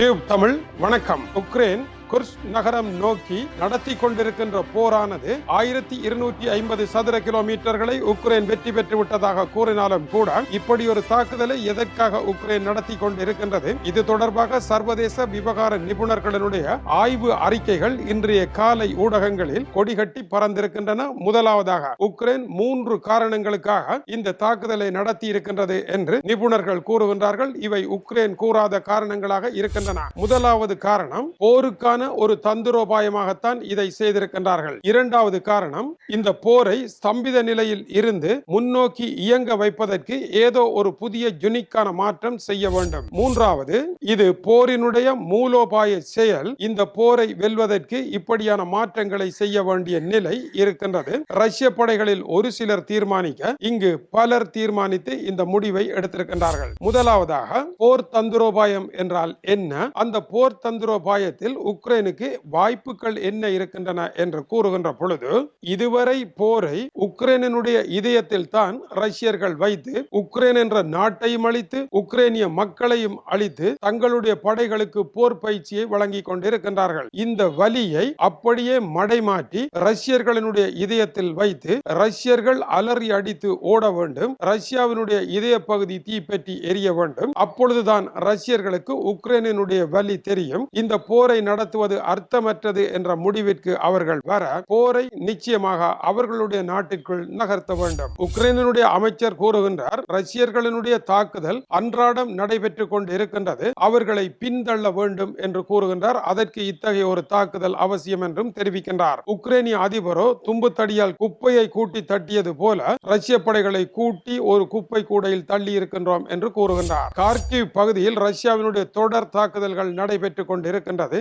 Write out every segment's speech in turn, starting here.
Tube Tamil வணக்கம். Ukraine குர்ஸ் நகரம் நோக்கி நடத்தி கொண்டிருக்கின்ற போரானது ஆயிரத்தி இருநூற்றி ஐம்பது சதுர கிலோமீட்டர்களை உக்ரைன் வெற்றி பெற்று விட்டதாக கூறினாலும் கூட இப்படி ஒரு தாக்குதலை எதற்காக உக்ரைன் நடத்தி கொண்டிருக்கின்றது? இது தொடர்பாக சர்வதேச விவகார நிபுணர்களுடைய ஆய்வு அறிக்கைகள் இன்றைய காலை ஊடகங்களில் கொடிகட்டி பறந்திருக்கின்றன. முதலாவதாக உக்ரைன் மூன்று காரணங்களுக்காக இந்த தாக்குதலை நடத்தி இருக்கின்றது என்று நிபுணர்கள் கூறுகின்றார்கள். இவை உக்ரைன் கூறாத காரணங்களாக இருக்கின்றன. முதலாவது காரணம் போருக்கான ஒரு தந்திரோபாயமாகத்தான் இதை செய்திருக்கின்றார்கள். இரண்டாவது காரணம் இந்த போரை ஸ்தம்பித நிலையில் இருந்து முன்னோக்கி இயங்க வைப்பதற்கு ஏதோ ஒரு புதிய யுனிக்கான மாற்றம் செய்ய வேண்டும். மூன்றாவது இது போரினுடைய மூலோபாய செயல். இந்த போரை வெல்வதற்கு இப்படியான மாற்றங்களை செய்ய வேண்டிய நிலை இருக்கின்றது. ரஷ்ய படைகளில் ஒரு சிலர் தீர்மானிக்க இங்கு பலர் தீர்மானித்து இந்த முடிவை எடுத்திருக்கின்றார்கள். முதலாவதாக போர் தந்திரோபாயம் என்றால் என்ன? அந்த போர் தந்திரோபாயத்தில் உக்ரைனுக்கு வாய்ப்புகள் என்ன இருக்கின்றன என்று கூறுகின்ற பொழுது இதுவரை போரை உக்ரைனுடைய இதயத்தில் தான் ரஷ்யர்கள் வைத்து உக்ரைன் என்ற நாட்டையும் அழித்து உக்ரைனிய மக்களையும் அழித்து தங்களுடைய படைகளுக்கு போர் பயிற்சியை வழங்கி கொண்டிருக்கின்றார்கள். இந்த வலியை அப்படியே மடைமாற்றி ரஷ்யர்களினுடைய இதயத்தில் வைத்து ரஷ்யர்கள் அலறி அடித்து ஓட வேண்டும் ரஷ்யாவினுடைய இதய பகுதி தீப்பற்றி எரிய வேண்டும். அப்பொழுதுதான் ரஷ்யர்களுக்கு உக்ரைனுடைய வலி தெரியும். இந்த போரை நடத்துவ நடத்துவது அர்த்தமற்றது என்ற முடிவிற்கு அவர்கள் வர போரை நிச்சயமாக அவர்களுடைய நாட்டிற்குள் நகர்த்த வேண்டும். உக்ரைனுடைய அமைச்சர் கூறுகின்றார் ரஷ்யர்களினுடைய தாக்குதல் அன்றாடம் நடைபெற்றுக் கொண்டு இருக்கின்றது அவர்களை பின்தள்ள வேண்டும் என்று கூறுகின்றார். அதற்கு இத்தகைய ஒரு தாக்குதல் அவசியம் என்றும் தெரிவிக்கின்றார். உக்ரைனிய அதிபரோ தும்பு தடியால் குப்பையை கூட்டி தட்டியது போல ரஷ்ய படைகளை கூட்டி ஒரு குப்பை கூடையில் தள்ளி இருக்கின்றோம் என்று கூறுகின்றார். கார்கிவ் பகுதியில் ரஷ்யாவினுடைய தொடர் தாக்குதல்கள் நடைபெற்றுக் கொண்டிருக்கின்றது.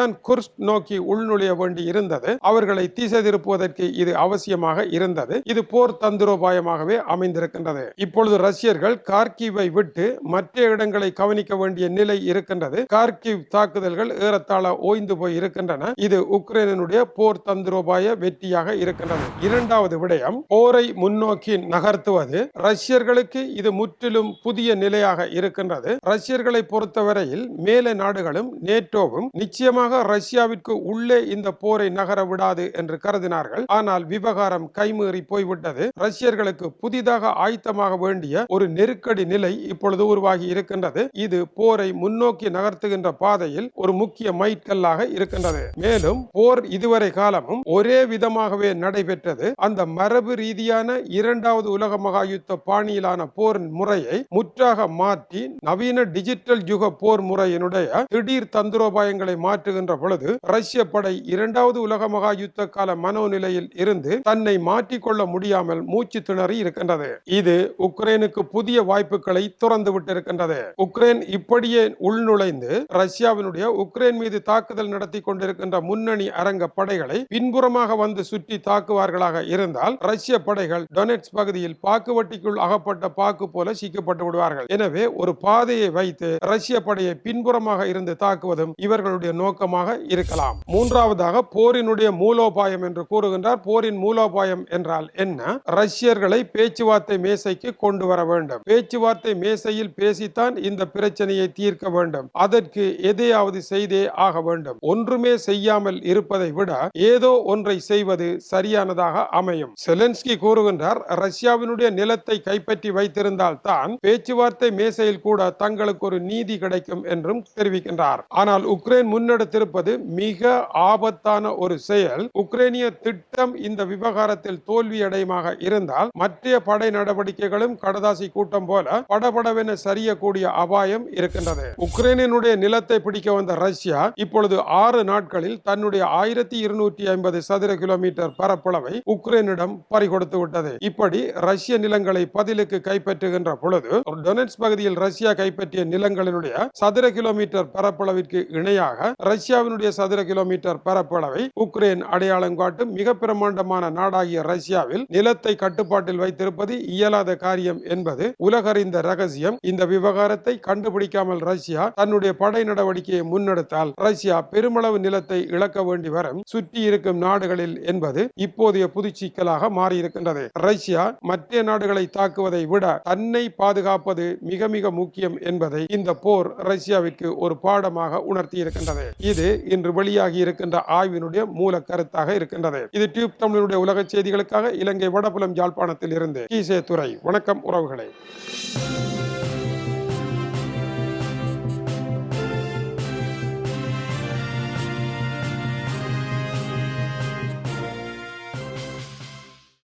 தான் குர்ஸ் நோக்கி உள்நுழைய வேண்டி இருந்தது. அவர்களை திசை திருப்புவதற்கு இது அவசியமாக இருந்தது. இது போர் தந்திரோபாயமாகவே அமைந்திருக்கின்றது. இப்பொழுது ரஷ்யர்கள் கார்கிவை விட்டு மற்ற இடங்களை கவனிக்க வேண்டிய நிலை இருக்கின்றது. கார்கிவ் தாக்குதல்கள் ஏறத்தாழ ஓய்ந்து போய் இருக்கின்றன. இது உக்ரைனுடைய போர் தந்திரோபாய வெற்றியாக இருக்கின்றது. இரண்டாவது விடயம் போரை முன்னோக்கி நகர்த்துவது. ரஷ்யர்களுக்கு இது முற்றிலும் புதிய நிலையாக இருக்கின்றது. ரஷ்யர்களை பொறுத்தவரையில் மேல நாடுகளும் நேட்டோவும் நிச்சயமாக ரஷ்யாவிற்கு உள்ளே இந்த போரை நகர விடாது என்று கருதினார்கள். ஆனால் விவகாரம் கைமீறி போய்விட்டது. ரஷ்யர்களுக்கு புதிதாக ஆயத்தமாக வேண்டிய ஒரு நெருக்கடி நிலை இப்பொழுது உருவாகி இருக்கின்றது. இது போரை முன்னோக்கி நகர்த்துகின்ற பாதையில் ஒரு முக்கிய மைட்கல்லாக இருக்கின்றது. மேலும் போர் இதுவரை காலமும் ஒரே விதமாகவே நடைபெற்றது. அந்த மரபு ரீதியான இரண்டாவது உலக மகா யுத்த பாணியிலான போர் முறையை முற்றாக மாற்றி நவீன டிஜிட்டல் யுக போர் முறையினுடைய திடீர் தந்திரோபாயங்களை காட்டுகின்ற பொழுது ரஷ்ய படை இரண்டாவது உலக மகா யுத்த கால மனோநிலையில் இருந்து தன்னை மாற்றிக்கொள்ள முடியாமல் மூச்சு திணறி இருக்கின்றது. இது உக்ரைனுக்கு புதிய வாய்ப்புகளை துறந்து விட்டிருக்கின்றது. உக்ரைன் இப்படியே உள்நுழைந்து ரஷ்யாவினுடைய உக்ரைன் மீது தாக்குதல் நடத்தி கொண்டிருக்கின்ற முன்னணி அரங்க படைகளை பின்புறமாக வந்து சுற்றி தாக்குவார்களாக இருந்தால் ரஷ்ய படைகள் டொனெட்ஸ் பகுதியில் பாக்குவட்டிக்குள் அகப்பட்ட பாக்கு போல சிக்கப்பட்டு விடுவார்கள். எனவே ஒரு பாதையை வைத்து ரஷ்ய படையை பின்புறமாக இருந்து தாக்குவதும் இவர்களுடைய நோக்கம். நோக்கமாக இருக்கலாம். மூன்றாவதாக போரினுடைய மூலோபாயம் என்று கூறுகின்றார். போரின் மூலோபாயம் என்றால் என்ன? ரஷ்யர்களை பேச்சுவார்த்தை மேசைக்கு கொண்டு வர வேண்டும். பேச்சுவார்த்தை மேசையில் பேசித்தான் இந்த பிரச்சனையை தீர்க்க வேண்டும். அதற்கு எதையாவது செய்தே ஆக வேண்டும். ஒன்றுமே செய்யாமல் இருப்பதை விட ஏதோ ஒன்றை செய்வது சரியானதாக அமையும். செலன்ஸ்கி கூறுகின்றார் ரஷ்யாவினுடைய நிலத்தை கைப்பற்றி வைத்திருந்தால் தான் பேச்சுவார்த்தை மேசையில் கூட தங்களுக்கு ஒரு நீதி கிடைக்கும் என்றும் தெரிவிக்கின்றார். ஆனால் உக்ரைன் முன்னெடுத்திருப்பது மிக ஆபத்தான ஒரு செயல். உக்ரைனிய திட்டம் இந்த விவகாரத்தில் தோல்வியடையமாக இருந்தால் மற்ற படை நடவடிக்கைகளும் கடதாசி கூட்டம் போல படபடவென சரியக்கூடிய அபாயம் இருக்கின்றது. உக்ரைனினுடைய நிலத்தை பிடிக்க வந்த ரஷ்யா இப்பொழுது ஆறு நாட்களில் தன்னுடைய ஆயிரத்தி இருநூற்றி ஐம்பது சதுர கிலோமீட்டர் பரப்பளவை உக்ரைனிடம் பறிகொடுத்து விட்டது. இப்படி ரஷ்ய நிலங்களை பதிலுக்கு கைப்பற்றுகின்ற பொழுது டொனட்ஸ் பகுதியில் ரஷ்யா கைப்பற்றிய நிலங்களினுடைய சதுர கிலோமீட்டர் பரப்பளவிற்கு இணையாக ரஷ்ய ரஷ்யாவினுடைய சதுர கிலோமீட்டர் பரப்பளவை உக்ரைன் அடையாளம் காட்டும் மிக பிரமாண்டமான நாடாகிய ரஷ்யாவில் நிலத்தை கட்டுப்பாட்டில் வைத்திருப்பது இயலாத காரியம் என்பது உலகறிந்த ரகசியம். இந்த விவகாரத்தை கண்டுபிடிக்காமல் ரஷ்யா தன்னுடைய படை நடவடிக்கையை முன்னெடுத்தால் ரஷ்யா பெருமளவு நிலத்தை இழக்க வேண்டி வரும். சுற்றி இருக்கும் நாடுகளில் என்பது இப்போதைய புது சிக்கலாக மாறியிருக்கின்றது. ரஷ்யா மற்ற நாடுகளை தாக்குவதை விட தன்னை பாதுகாப்பது மிக மிக முக்கியம் என்பதை இந்த போர் ரஷ்யாவிற்கு ஒரு பாடமாக உணர்த்தி இருக்கின்றது இது இன்று வெளியாகி இருக்கின்ற ஆய்வினுடைய மூல கருத்தாக இருக்கின்றது. இது டியூப் தமிழனுடைய உலக செய்திகளுக்காக இலங்கை வடபுலம் யாழ்ப்பாணத்தில் இருந்து கீசே துறை வணக்கம் உறவுகளை.